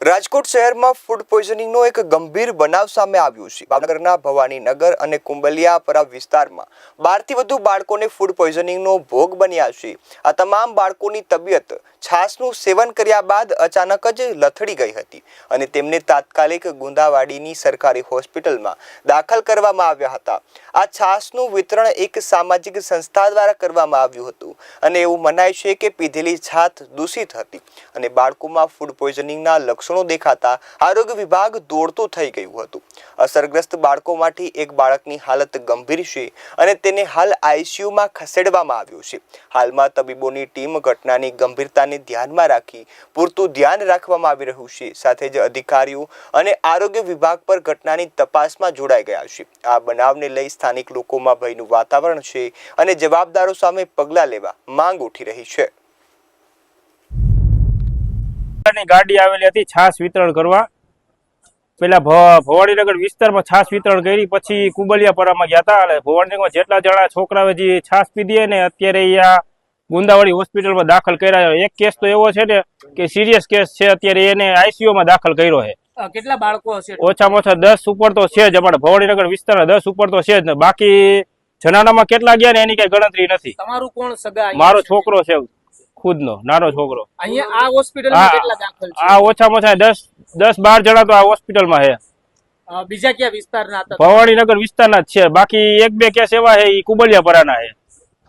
રાજકોટ શહેરમાં ફૂડ પોઈઝનિંગનો એક ગંભીર બનાવ સામે આવ્યો છે. ભાવનગરના ભવાનીનગર અને કુંબલિયાપરા વિસ્તારમાં બારથી વધુ બાળકોને ફૂડ પોઈઝનિંગનો ભોગ બન્યા છે. આ તમામ બાળકોની તબિયત છાશનું સેવન કર્યા બાદ અચાનક જ લથડી ગઈ હતી અને તેમને તાત્કાલિક ગુંદાવાડીની સરકારી હોસ્પિટલમાં દાખલ કરવામાં આવ્યા હતા. આ છાશનું વિતરણ એક સામાજિક સંસ્થા દ્વારા કરવામાં આવ્યું હતું અને એવું મનાય છે કે પીધેલી છાત દૂષિત હતી અને બાળકોમાં ફૂડ પોઈઝનિંગના લક્ષણો દેખાતા આરોગ્ય વિભાગ દોડતું થઈ ગયું હતું. અસરગ્રસ્ત બાળકોમાંથી એક બાળકની હાલત ગંભીર છે અને તેને હાલ આઈસીયુમાં ખસેડવામાં આવ્યો છે. હાલમાં તબીબોની ટીમ ઘટનાની ગંભીરતાને ધ્યાનમાં રાખી પૂરતું ધ્યાન રાખવામાં આવી રહ્યું છે. સાથે જ અધિકારીઓ અને આરોગ્ય વિભાગ પર ઘટનાની તપાસમાં જોડાઈ ગયા છે. આ બનાવને લઈ સ્થાનિક લોકોમાં ભયનું વાતાવરણ છે અને જવાબદારો સામે પગલાં લેવા માંગ ઉઠી રહી છે. ની ગાડી આવેલી હતી છાસ વિતરણ કરવા. પેલા ભ- ભવાનીનગર વિસ્તારમાં છાસ વિતરણ કરી પછી કુબલિયાપરામાં ગયા હતા. અને જેટલા જણા છોકરાઓ જે છાસ પીધી ને અત્યારે અહીંયા ગુંદાવાડી હોસ્પિટલમાં દાખલ કર્યા એક કેસ તો એવો છે ને કે સિરિયસ કેસ છે અત્યારે એને આઈસીયુમાં દાખલ કર્યો છે. કેટલા બાળકો હશે? ઓછામાં ઓછા દસ ઉપર તો છે જ અમારા ભવાનીનગર વિસ્તારના દસ ઉપર તો છે જ. ને બાકી જનાનામાં કેટલા ગયા ને એની કઈ ગણતરી નથી. તમારું કોણ સગા મારો છોકરો છે. ખુદનો નાનો છોકરો. અહીંયા આ હોસ્પિટલમાં માં કેટલા દાખલ છે? આ ઓછામાં ઓછા દસ દસ બાર જણા તો આ હોસ્પિટલમાં છે. અ, બીજા કયા વિસ્તારના હતા? ભવાનીનગર વિસ્તારના જ છે. બાકી એક બે કેસ એવા છે એ કુબલિયાપરાના છે.